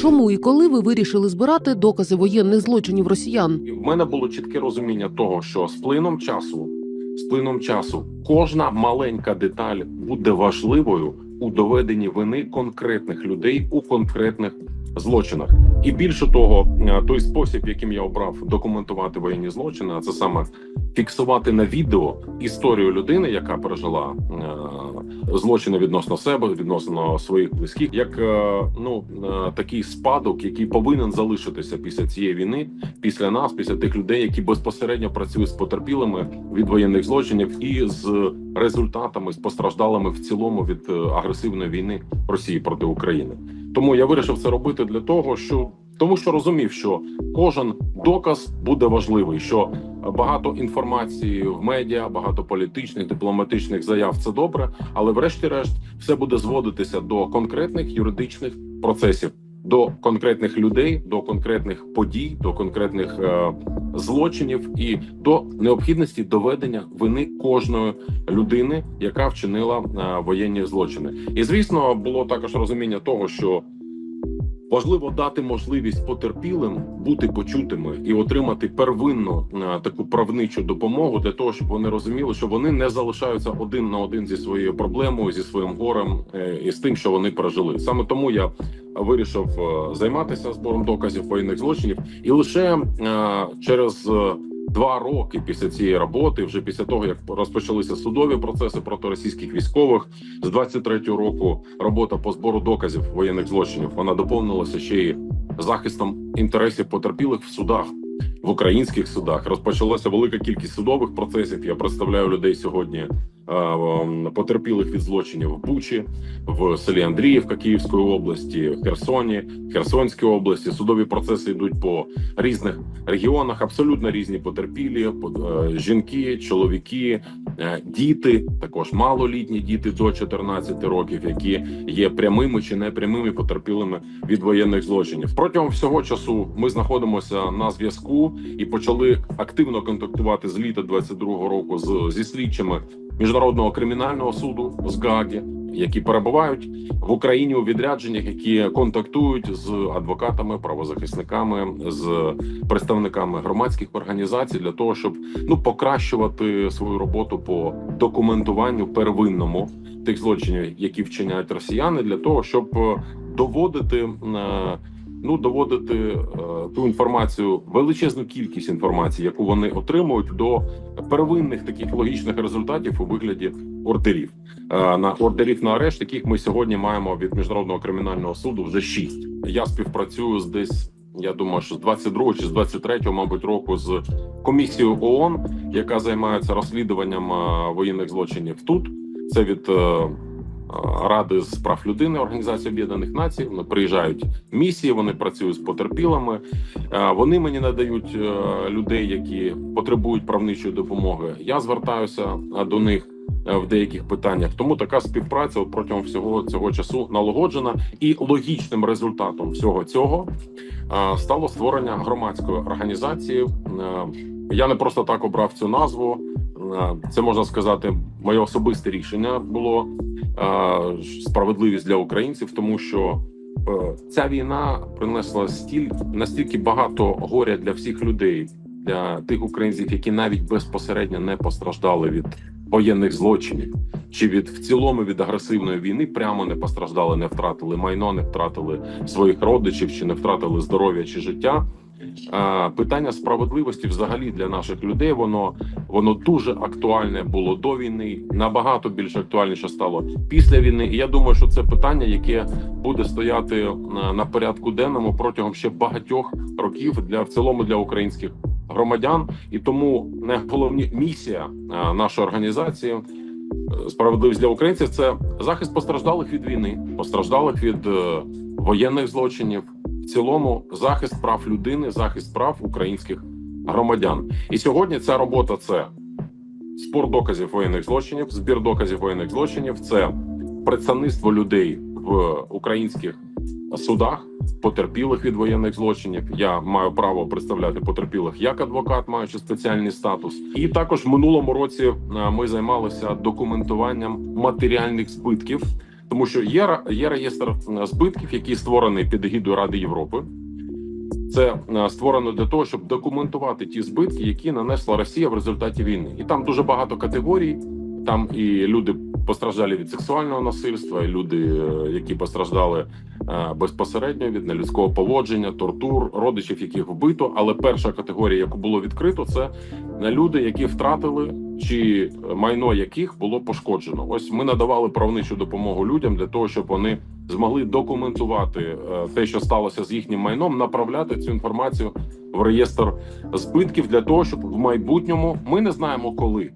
Чому і коли ви вирішили збирати докази воєнних злочинів росіян? В мене було чітке розуміння того, що з плином часу, з плином часу, кожна маленька деталь буде важливою у доведенні вини конкретних людей у конкретних злочинах. І більше того, е, той спосіб, яким я обрав документувати воєнні злочини, а це саме фіксувати на відео історію людини, яка пережила е, злочини відносно себе, відносно своїх близьких, як е, ну е, такий спадок, який повинен залишитися після цієї війни, після нас, після тих людей, які безпосередньо працюють з потерпілими від воєнних злочинів і з результатами з постраждалими в цілому від е, агресивної війни Росії проти України. Тому я вирішив це робити для того, що тому, що розумів, що кожен доказ буде важливий, що багато інформації в медіа, багато політичних, дипломатичних заяв це добре, але врешті-решт все буде зводитися до конкретних юридичних процесів, до конкретних людей, до конкретних подій, до конкретних е, злочинів і до необхідності доведення вини кожної людини, яка вчинила е, воєнні злочини. І звісно, було також розуміння того, що Важливо дати можливість потерпілим бути почутими і отримати первинну е, таку правничу допомогу для того, щоб вони розуміли, що вони не залишаються один на один зі своєю проблемою, зі своїм горем е, і з тим, що вони пережили. Саме тому я вирішив е, займатися збором доказів воєнних злочинів, і лише через два роки після цієї роботи, вже після того як розпочалися судові процеси проти російських військових, з 23-го року робота по збору доказів воєнних злочинів вона доповнилася ще й захистом інтересів потерпілих в судах. В українських судах розпочалася велика кількість судових процесів. Я представляю людей сьогодні потерпілих від злочинів в Бучі, в селі Андріївка Київської області, в Херсоні, Херсонській області. Судові процеси йдуть по різних регіонах. Абсолютно різні потерпілі, е, жінки, чоловіки, е, діти, також малолітні діти до 14 років, які є прямими чи непрямими потерпілими від воєнних злочинів. Протягом всього часу ми знаходимося на зв'язку і почали активно контактувати з літа 22-го року з зі слідчими міжнародного кримінального суду з Гаги, які перебувають в Україні у відрядженнях, які контактують з адвокатами, правозахисниками, з представниками громадських організацій для того, щоб ну покращувати свою роботу по документуванню первинному тих злочинів, які вчиняють росіяни, для того, щоб е, доводити. Ну, доводити е, ту інформацію, величезну кількість інформації, яку вони отримують, до первинних таких логічних результатів у вигляді ордерів е, на ордерів на арешт, яких ми сьогодні маємо від міжнародного кримінального суду вже шість. Я співпрацюю з десь. Я думаю, що з 22 чи з 23, мабуть, року з комісією ООН, яка займається розслідуванням е, воєнних злочинів тут. Це від е, Ради з прав людини Організації Об'єднаних Націй. Вони приїжджають місії, вони працюють з потерпілими. Е, Вони мені надають е, людей, які потребують правничої допомоги. Я звертаюся е, до них в деяких питаннях. Тому така співпраця протягом всього цього часу налагоджена, і логічним результатом всього цього стало створення громадської організації. Я не просто так обрав цю назву. Це можна сказати, моє особисте рішення було справедливість для українців, тому що е, ця війна принесла стіль настільки багато горя для всіх людей, для тих українців, які навіть безпосередньо не постраждали від воєнних злочинів, чи від в цілому від агресивної війни прямо не постраждали, не втратили майно, не втратили своїх родичів, чи не втратили здоров'я чи життя. Питання справедливості взагалі для наших людей воно воно дуже актуальне було до війни, набагато більш актуальніше стало після війни. І я думаю, що це питання, яке буде стояти е, на порядку денному протягом ще багатьох років для в цілому для українських громадян. І тому найголовніша місія е, нашої організації. е, Справедливість для українців це захист постраждалих від війни, постраждалих від воєнних злочинів, цілому захист прав людини, захист прав українських громадян. І сьогодні ця робота це збір доказів воєнних злочинів, збір доказів воєнних злочинів, це представництво людей в українських судах, потерпілих від воєнних злочинів. Я маю право представляти потерпілих як адвокат, маючи спеціальний статус. І також в минулому році е, ми займалися документуванням матеріальних збитків Тому що є, є реєстр е, збитків, який створений під егідою Ради Європи. Це е, створено для того, щоб документувати ті збитки, які нанесла Росія в результаті війни. І там дуже багато категорій. Там і люди постраждалі від сексуального насильства, і люди, е, які постраждали безпосередньо від нелюдського поводження, тортур, родичів, яких вбито. Але перша категорія, яку було відкрито, це люди, які втратили чи майно яких було пошкоджено. Ось ми надавали правничу допомогу людям для того, щоб вони змогли документувати е, те, що сталося з їхнім майном, направляти цю інформацію в реєстр збитків для того, щоб в майбутньому ми не знаємо коли,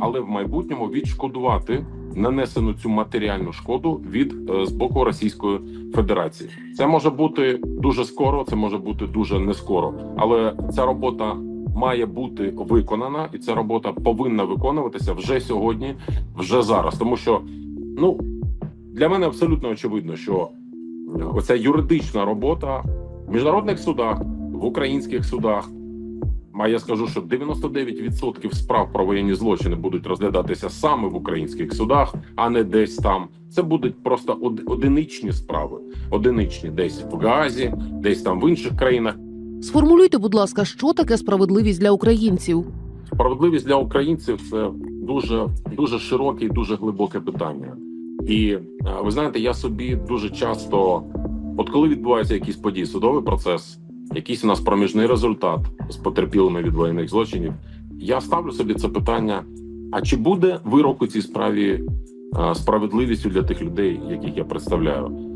але в майбутньому відшкодувати нанесену цю матеріальну шкоду від е, з боку Російської Федерації. Це може бути дуже скоро, це може бути дуже не скоро, але ця робота. Має бути виконана, і ця робота повинна виконуватися вже сьогодні, вже зараз. Тому що ну для мене абсолютно очевидно, що оця юридична робота в міжнародних судах, в українських судах. А я скажу, що 99% справ про воєнні злочини будуть розглядатися саме в українських судах, а не десь там. Це будуть просто од- одиничні справи, одиничні десь в Газі, десь там в інших країнах. Сформулюйте, будь ласка, що таке справедливість для українців? Справедливість для українців це дуже дуже широке і дуже глибоке питання. І е, ви знаєте, я собі дуже часто, от коли відбуваються якісь події, судовий процес, якийсь у нас проміжний результат з потерпілими від воєнних злочинів, я ставлю собі це питання: а чи буде вирок у цій справі е, справедливістю для тих людей, яких я представляю?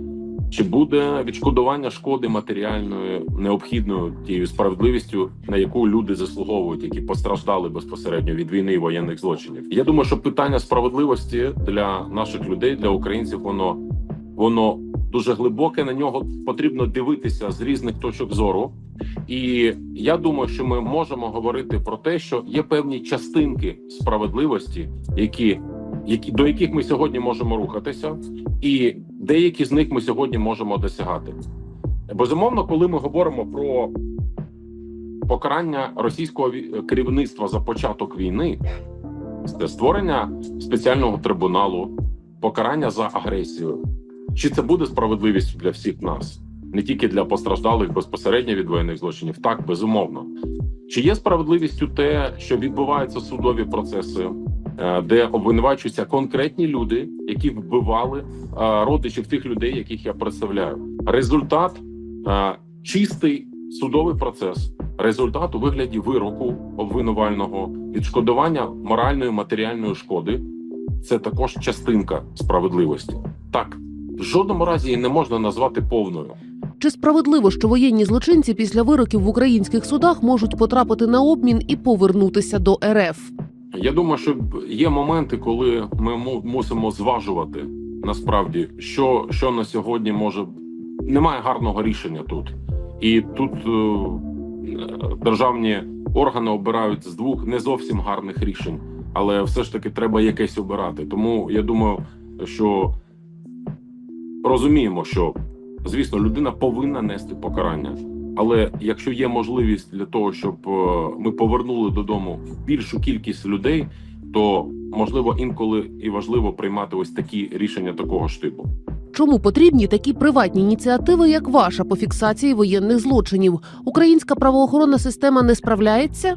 Чи буде відшкодування шкоди матеріальною необхідною тією справедливістю, на яку люди заслуговують, які постраждали безпосередньо від війни і воєнних злочинів? Я думаю, що питання справедливості для наших людей, для українців, воно воно дуже глибоке. На нього потрібно дивитися з різних точок зору. І я думаю, що ми можемо говорити про те, що є певні частинки справедливості, які, які до яких ми сьогодні можемо рухатися, і деякі з них ми сьогодні можемо досягати. Безумовно, коли ми говоримо про покарання російського керівництва за початок війни, це створення спеціального трибуналу, покарання за агресію. Чи це буде справедливістю для всіх нас, не тільки для постраждалих безпосередньо від воєнних злочинів? Так, безумовно. Чи є справедливістю те, що відбуваються судові процеси, де обвинувачуються конкретні люди, які вбивали е, родичів тих людей, яких я представляю? Результат е, чистий судовий процес, результат у вигляді вироку обвинувального, відшкодування моральної матеріальної шкоди. Це також частинка справедливості. Так, в жодному разі її не можна назвати повною. Чи справедливо, що воєнні злочинці після вироків в українських судах можуть потрапити на обмін і повернутися до РФ? Я думаю, що є моменти, коли ми мусимо зважувати насправді, що, що на сьогодні може немає гарного рішення тут, і тут е, державні органи обирають з двох не зовсім гарних рішень, але все ж таки треба якесь обирати. Тому я думаю, що розуміємо, що звісно людина повинна нести покарання. Але якщо є можливість для того, щоб е, ми повернули додому більшу кількість людей, то можливо інколи і важливо приймати ось такі рішення такого ж типу. Чому потрібні такі приватні ініціативи, як ваша по фіксації воєнних злочинів? Українська правоохоронна система не справляється?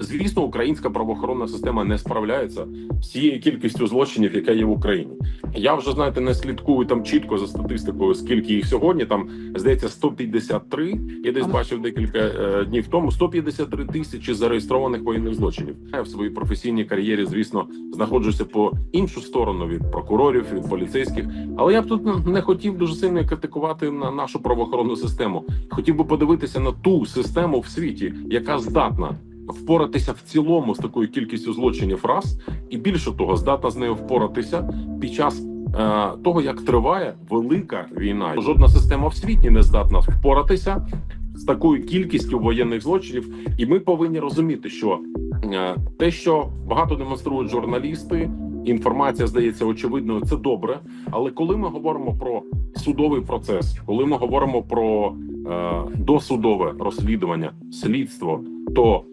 Звісно, українська правоохоронна система не справляється з цією кількістю злочинів, яка є в Україні. Я вже знаєте, не слідкую там чітко за статистикою, скільки їх сьогодні. Там здається 153, Я десь бачив декілька е, днів тому. 153 тисячі зареєстрованих воєнних злочинів. Я в своїй професійній кар'єрі, звісно, знаходжуся по іншу сторону від прокурорів, від поліцейських. Але я б тут не хотів дуже сильно критикувати на нашу правоохоронну систему. Хотів би подивитися на ту систему в світі, яка здатна впоратися в цілому з такою кількістю злочинів раз, і більше того, здатна з нею впоратися під час е, того, як триває велика війна. Жодна система в світі не здатна впоратися з такою кількістю воєнних злочинів, і ми повинні розуміти, що е, те, що багато демонструють журналісти. Інформація здається очевидною, це добре. Але коли ми говоримо про судовий процес, коли ми говоримо про е, досудове розслідування, слідство, то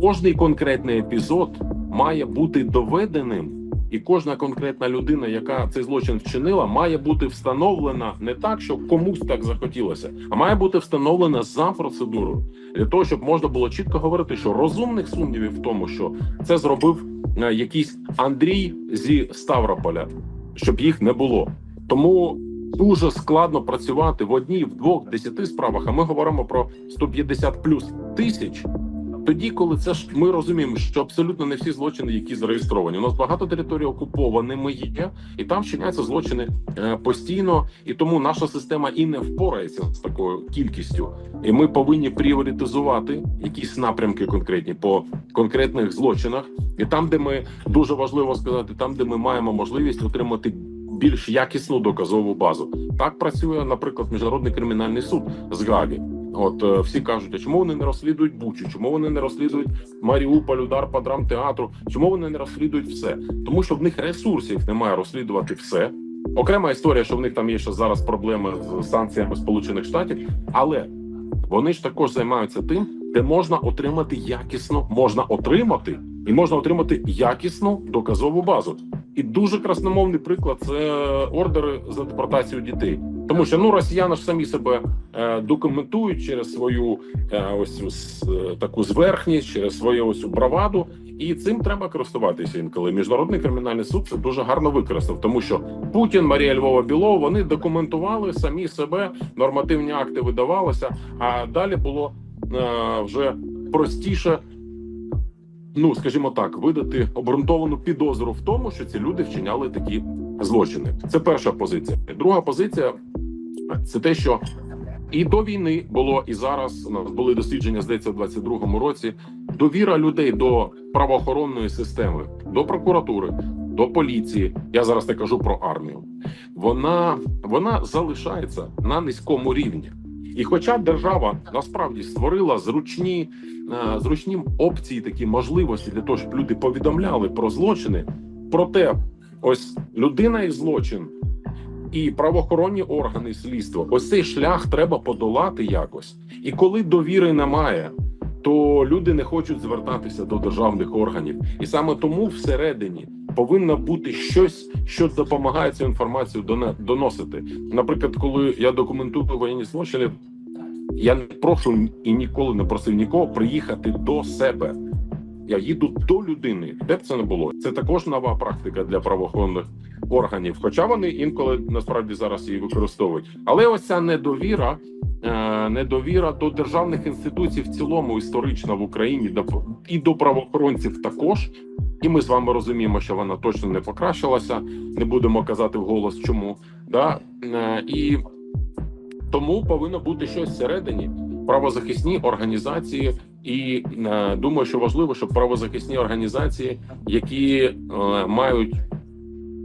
кожний конкретний епізод має бути доведеним І кожна конкретна людина, яка цей злочин вчинила, має бути встановлена не так, що комусь так захотілося, а має бути встановлена за процедурою для того, щоб можна було чітко говорити, що розумних сумнівів в тому, що це зробив е, якийсь Андрій зі Ставрополя, щоб їх не було. Тому дуже складно працювати в одній, в двох, десяти справах. А ми говоримо про 150 плюс тисяч. Тоді, коли це ж ми розуміємо, що абсолютно не всі злочини, які зареєстровані. У нас багато територій окупованими є, і там вчиняються злочини е, постійно, і тому наша система і не впорається з такою кількістю. І ми повинні пріоритизувати якісь напрямки конкретні по конкретних злочинах, і там, де ми дуже важливо сказати, там, де ми маємо можливість отримати більш якісну доказову базу. Так працює, наприклад, міжнародний кримінальний суд з Гаги. От е, всі кажуть, а чому вони не розслідують Бучу? Чому вони не розслідують Маріуполь, удар по драмтеатру? Чому вони не розслідують все? Тому що в них ресурсів немає розслідувати все. Окрема історія, що в них там є ще зараз проблеми з санкціями Сполучених Штатів, але вони ж також займаються тим, де можна отримати якісно, можна отримати і можна отримати якісну доказову базу. І дуже красномовний приклад це ордери за депортацію дітей. Тому що ну росіяни ж самі себе е, документують через свою е, ось цю с- е, таку зверхність, через свою ось цю браваду, і цим треба користуватися інколи. Міжнародний кримінальний суд це дуже гарно використав, тому що Путін, Марія Львова Білова вони документували самі себе, нормативні акти видавалися. А далі було е, вже простіше. Ну, скажімо так, видати обґрунтовану підозру в тому, що ці люди вчиняли такі злочини. Це перша позиція. Друга позиція це те, що і до війни було, і зараз у нас були дослідження, здається, в 22-му році. Довіра людей до правоохоронної системи, до прокуратури, до поліції. Я зараз не кажу про армію. Вона, вона залишається на низькому рівні. І хоча держава насправді створила зручні, е, зручні опції, такі можливості для того, щоб люди повідомляли про злочини, проте ось людина і злочин і правоохоронні органи і слідства, ось цей шлях треба подолати якось. І коли довіри немає, то люди не хочуть звертатися до державних органів, і саме тому всередині повинно бути щось, що допомагає цю інформацію доносити. Наприклад, коли я документую воєнні злочини, я не прошу і ніколи не просив нікого приїхати до себе. Я їду до людини, де б це не було. Це також нова практика для правоохоронних органів. Хоча вони інколи насправді зараз її використовують. Але ось ця недовіра, е, недовіра до державних інституцій в цілому історична в Україні до- і до правоохоронців також. І ми з вами розуміємо, що вона точно не покращилася. Не будемо казати вголос, чому да Е, і тому повинно бути щось всередині. Правозахисні організації, і е, думаю, що важливо, щоб правозахисні організації, які е, мають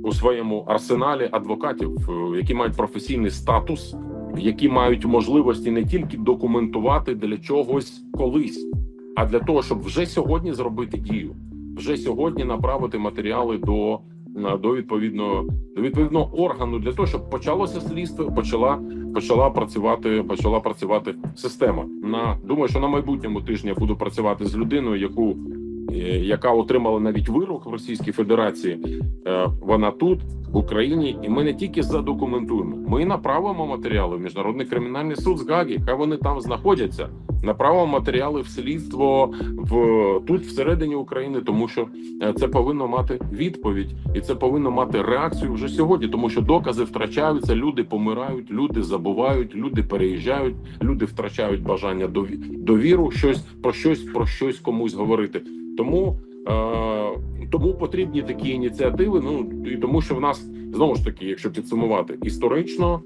у своєму арсеналі адвокатів, е, які мають професійний статус, які мають можливості не тільки документувати для чогось колись, а для того, щоб вже сьогодні зробити дію, вже сьогодні направити матеріали до, до відповідного до відповідного органу для того, щоб почалося слідство, почала почала працювати, почала працювати система. На думаю, що на майбутньому тижні я буду працювати з людиною, яку яка отримала навіть вирок в Російській Федерації. Е, Вона тут в Україні, і ми не тільки задокументуємо, ми направимо матеріали в міжнародний кримінальний суд з Гаги. Хай вони там знаходяться. Направимо матеріали в слідство в тут всередині України, тому що е, це повинно мати відповідь, і це повинно мати реакцію вже сьогодні, тому що докази втрачаються, люди помирають, люди забувають, люди переїжджають, люди втрачають бажання дові- довіру, щось про щось про щось комусь говорити. Тому е, тому потрібні такі ініціативи. Ну і тому, що в нас знову ж таки, якщо підсумувати історично.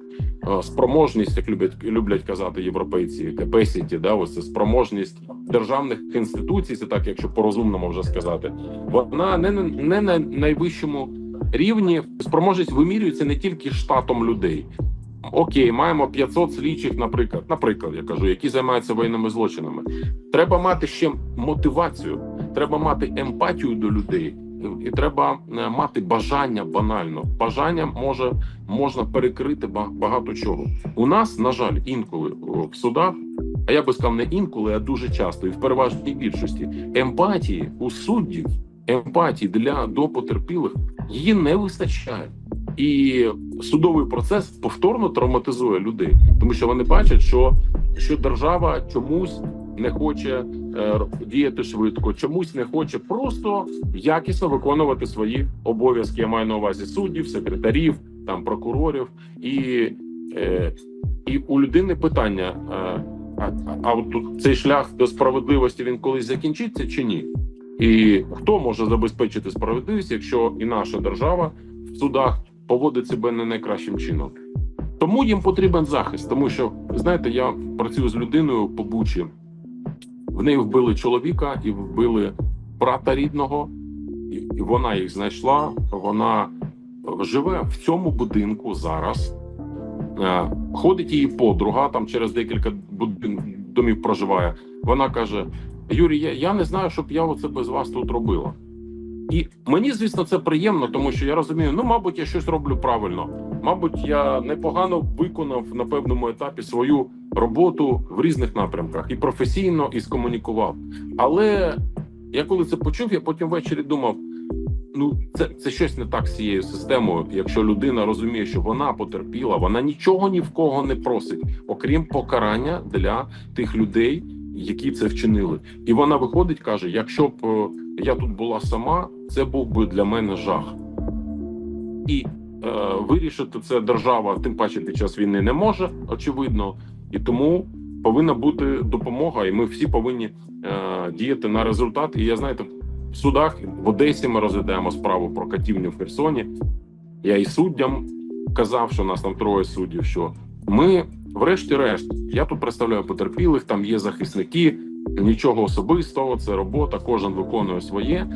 е, Спроможність, як люблять люблять казати європейці, capacity, да, ось це спроможність державних інституцій, це так, якщо по-розумному вже сказати, вона не, не на найвищому рівні. Спроможність вимірюється не тільки штатом людей. Окей, маємо 500 слідчих, наприклад, наприклад, я кажу, які займаються воєнними злочинами. Треба мати ще мотивацію, треба мати емпатію до людей, і треба е, мати бажання банально. Бажання може можна перекрити багато чого. У нас, на жаль, інколи в судах, а я би сказав, не інколи, а дуже часто, і в переважній більшості емпатії у суддів емпатії для до потерпілих її не вистачає. І судовий процес повторно травматизує людей, тому що вони бачать, що, що держава чомусь не хоче е, діяти швидко, чомусь не хоче просто якісно виконувати свої обов'язки. Я маю на увазі суддів, секретарів, там прокурорів, і, е, і у людини питання: е, а, а от тут цей шлях до справедливості він колись закінчиться чи ні? І хто може забезпечити справедливість, якщо і наша держава в судах поводить себе не найкращим чином? Тому їм потрібен захист, тому що знаєте, я працюю з людиною по Бучі. В неї вбили чоловіка і вбили брата рідного, і вона їх знайшла. Вона живе в цьому будинку зараз. Е, Ходить її подруга, там через декілька домів проживає. Вона каже: Юрій, я, я не знаю, щоб я оце без вас тут робила. І мені, звісно, це приємно, тому що я розумію, ну, мабуть, я щось роблю правильно. Мабуть, я непогано виконав на певному етапі свою роботу в різних напрямках і професійно, і скомунікував. Але я коли це почув, я потім ввечері думав: ну, це, це щось не так з цією системою. Якщо людина розуміє, що вона потерпіла, вона нічого ні в кого не просить, окрім покарання для тих людей, які це вчинили. І вона виходить, каже: якщо б е, я тут була сама, це був би для мене жах. І е, вирішити це держава, тим паче під час війни не може, очевидно, і тому повинна бути допомога, і ми всі повинні е, діяти на результат. І я знаєте, в судах в Одесі ми розглядаємо справу про катівню в Херсоні. Я і суддям казав, що нас там троє суддів. Що ми, врешті-решт, я тут представляю потерпілих, там є захисники, нічого особистого, це робота, кожен виконує своє.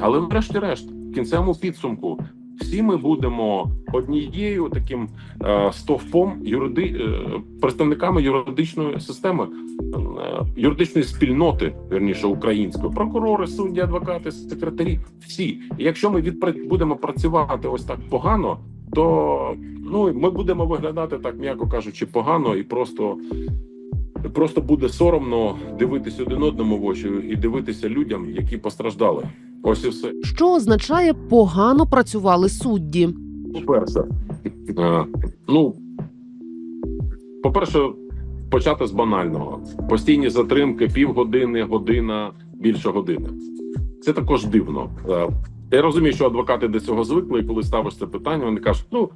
Але врешті-решт, в кінцевому підсумку, всі ми будемо однією таким е, стовпом юриди, е, представниками юридичної системи, е, юридичної спільноти, верніше української, прокурори, судді, адвокати, секретарі. Всі, і якщо ми відпра- будемо працювати ось так погано, то ну ми будемо виглядати так, м'яко кажучи, погано і просто. Просто буде соромно дивитися один одному в очі і дивитися людям, які постраждали. Ось і все. Що означає погано працювали судді? По-перше, е, ну по-перше, почати з банального: постійні затримки, півгодини, година, більше години. Це також дивно. Е, Я розумію, що адвокати до цього звикли, і коли ставиш це питання, вони кажуть: ну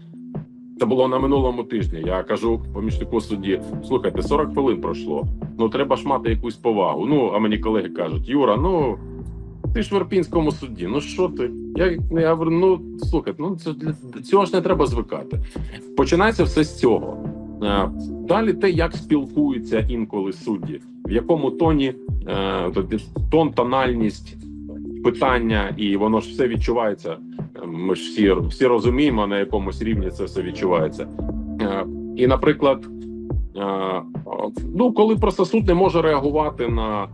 це було на минулому тижні. Я кажу помічнику судді: слухайте, 40 хвилин пройшло. Ну треба ж мати якусь повагу. Ну а мені колеги кажуть: Юра, ну ти ж в Ірпінському суді. Ну що ти? Я, я говорю, ну слухай, ну це для цього ж не треба звикати. Починається все з цього. Е, Далі те, як спілкуються інколи судді, в якому тоні е, тон, тональність питання, і воно ж все відчувається. Е, Ми ж всі, всі розуміємо, на якомусь рівні це все відчувається. І, наприклад, ну коли просто суд не може реагувати на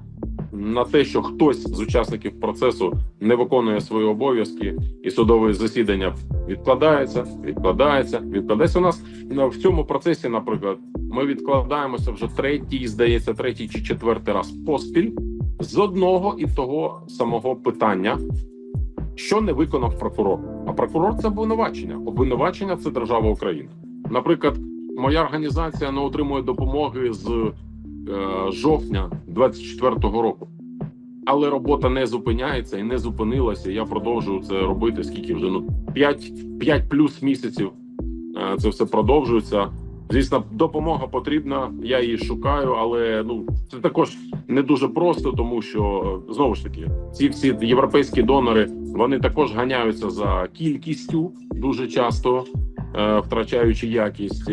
на те, що хтось з учасників процесу не виконує свої обов'язки, і судове засідання відкладається, відкладається, відкладається. У нас ну, в цьому процесі, наприклад, ми відкладаємося вже третій, здається, третій чи четвертий раз поспіль з одного і того самого питання, що не виконав прокурор. А прокурор це обвинувачення. Обвинувачення це держава України. Наприклад, моя організація не отримує допомоги з жовтня 24-го року. Але робота не зупиняється і не зупинилася. Я продовжую це робити. Скільки вже ну 5, 5 плюс місяців е, це все продовжується. Звісно, допомога потрібна. Я її шукаю, але ну це також не дуже просто, тому що е, знову ж таки ці всі європейські донори вони також ганяються за кількістю дуже часто. Е, Втрачаючи якість,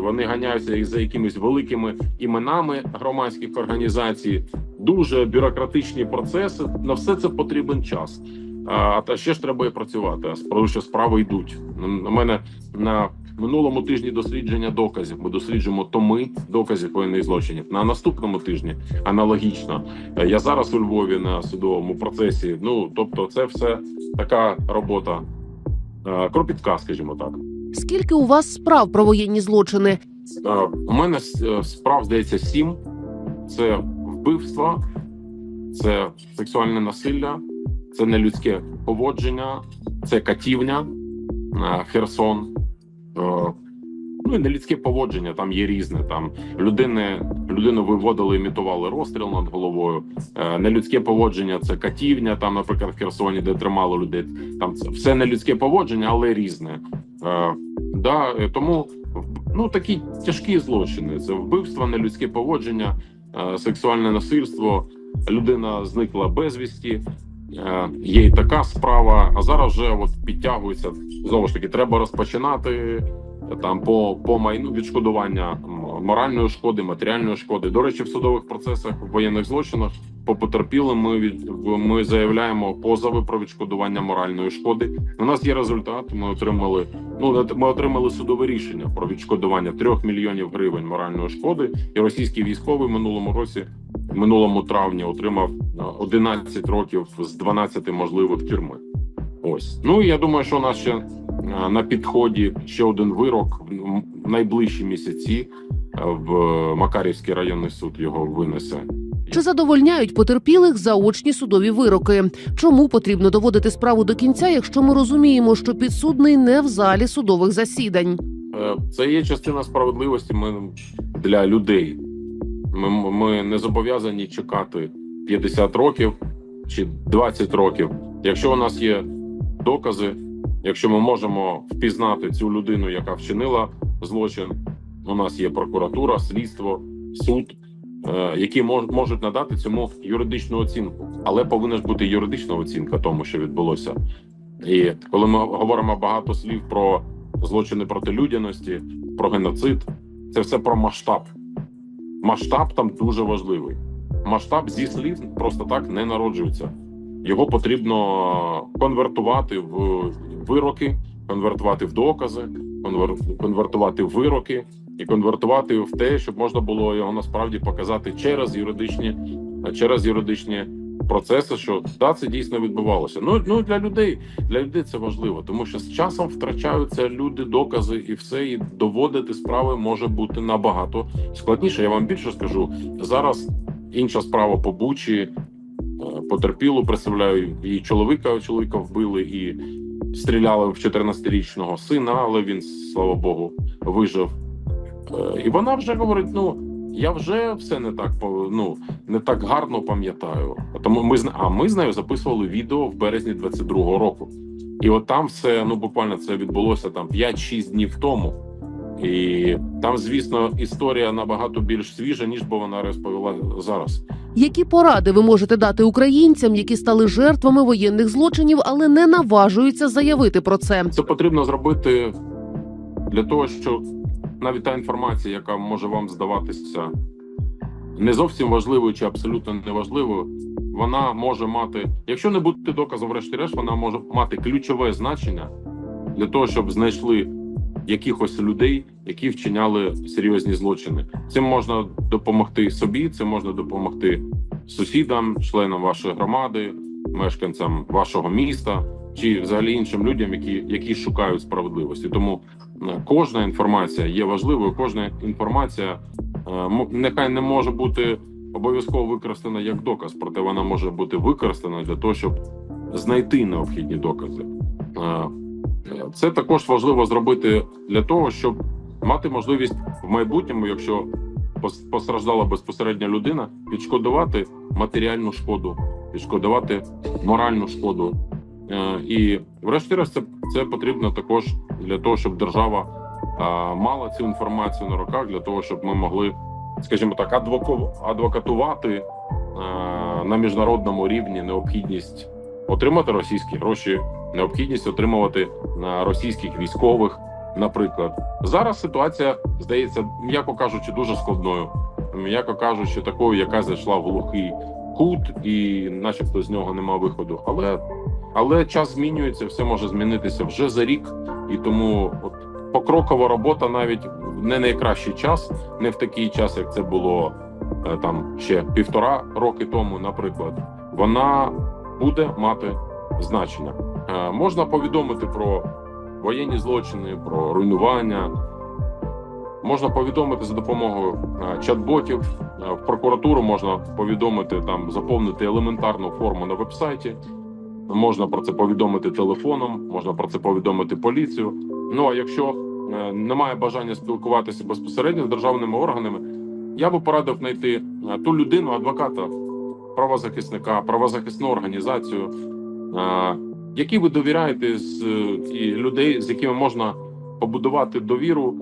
вони ганяються за якимись великими іменами громадських організацій, дуже бюрократичні процеси. На все це потрібен час. А та ще ж треба і працювати. А що справи йдуть. На мене на минулому тижні дослідження доказів. Ми досліджуємо томи доказів воєнних злочинів. На наступному тижні аналогічно. Е, Я зараз у Львові на судовому процесі. Ну тобто, це все така робота е, кропітка, скажімо так. Скільки у вас справ про воєнні злочини? Е, У мене е, справ здається сім: це вбивства, це сексуальне насилля, це нелюдське поводження, це катівня, е, Херсон. Ну і нелюдське поводження там є різне. Там людини людину виводили, імітували розстріл над головою. Нелюдське поводження це катівня. Там, наприклад, в Херсоні, де тримали людей. Там це все нелюдське поводження, але різне. Да, е, тому ну такі тяжкі злочини: це вбивство, нелюдське поводження, е, сексуальне насильство. Людина зникла безвісті. Е, Є і така справа. А зараз вже от підтягується знову ж таки. Треба розпочинати там по, по майну відшкодування моральної шкоди, матеріальної шкоди. До речі, в судових процесах в воєнних злочинах по потерпілим ми від ми заявляємо позови про відшкодування моральної шкоди. У нас є результат. Ми отримали ну ми отримали судове рішення про відшкодування трьох мільйонів гривень моральної шкоди. І російський військовий минулому році, минулому травні, отримав е, 11 років з 12 можливих тюрми. Ось ну я думаю, що у нас ще е, на підході ще один вирок в найближчі місяці е, в Макарівський районний суд його винесе. Чи задовольняють потерпілих заочні судові вироки? Чому потрібно доводити справу до кінця, якщо ми розуміємо, що підсудний не в залі судових засідань? Е, Це є частина справедливості. Ми для людей. Ми, ми не зобов'язані чекати 50 років чи 20 років. Якщо у нас є докази, якщо ми можемо впізнати цю людину, яка вчинила злочин, у нас є прокуратура, слідство, суд, які можуть надати цьому юридичну оцінку, але повинна ж бути юридична оцінка тому, що відбулося. І коли ми говоримо багато слів про злочини проти людяності, про геноцид, це все про масштаб. Масштаб там дуже важливий. Масштаб зі слів просто так не народжується. Його потрібно конвертувати в вироки, конвертувати в докази, конвертувати в вироки і конвертувати в те, щоб можна було його насправді показати через юридичні, через юридичні процеси, що да, це дійсно відбувалося. Ну ну для людей для людей це важливо, тому що з часом втрачаються люди, докази і все, і доводити справи може бути набагато складніше. Я вам більше скажу зараз. Інша справа по Бучі е, потерпілу представляю і чоловіка. Чоловіка вбили і стріляли в 14-річного сина, але він, слава Богу, вижив. Е, І вона вже говорить: ну я вже все не так ну, не так гарно пам'ятаю. Тому ми а ми з нею записували відео в березні 22-го року. І от там все ну буквально це відбулося там 5-6 днів тому. І там, звісно, історія набагато більш свіжа, ніж би вона розповіла зараз. Які поради ви можете дати українцям, які стали жертвами воєнних злочинів, але не наважуються заявити про це? Це потрібно зробити для того, щоб навіть та інформація, яка може вам здаватися не зовсім важливою чи абсолютно неважливою, вона може мати, якщо не бути доказом, врешті-решт, вона може мати ключове значення для того, щоб знайшли якихось людей, які вчиняли серйозні злочини. Цим можна допомогти собі, це можна допомогти сусідам, членам вашої громади, мешканцям вашого міста чи взагалі іншим людям, які, які шукають справедливості. Тому кожна інформація є важливою. Кожна інформація е, нехай не може бути обов'язково використана як доказ, проте вона може бути використана для того, щоб знайти необхідні докази. Е, Це також важливо зробити для того, щоб мати можливість в майбутньому, якщо постраждала безпосередня людина, відшкодувати матеріальну шкоду, відшкодувати моральну шкоду. Е, І, врешті-решт, це, це потрібно також для того, щоб держава а, мала цю інформацію на руках, для того, щоб ми могли, скажімо так, адвокатувати а, на міжнародному рівні необхідність отримати російські гроші, необхідність отримувати на російських військових. Наприклад, зараз ситуація здається, м'яко кажучи, дуже складною, м'яко кажучи, такою, яка зайшла в глухий кут, і, начебто, з нього нема виходу. Але але час змінюється, все може змінитися вже за рік, і тому от покрокова робота навіть в не найкращий час, не в такий час, як це було е, там ще півтора роки тому, наприклад, вона буде мати значення. Е, Можна повідомити про воєнні злочини, про руйнування. Можна повідомити за допомогою е, чат-ботів. В прокуратуру можна повідомити там, заповнити елементарну форму на вебсайті. Можна про це повідомити телефоном, можна про це повідомити поліцію. Ну а якщо е, немає бажання спілкуватися безпосередньо з державними органами, я би порадив знайти е, ту людину, адвоката, правозахисника, правозахисну організацію, е, якій ви довіряєте з і людей, з якими можна побудувати довіру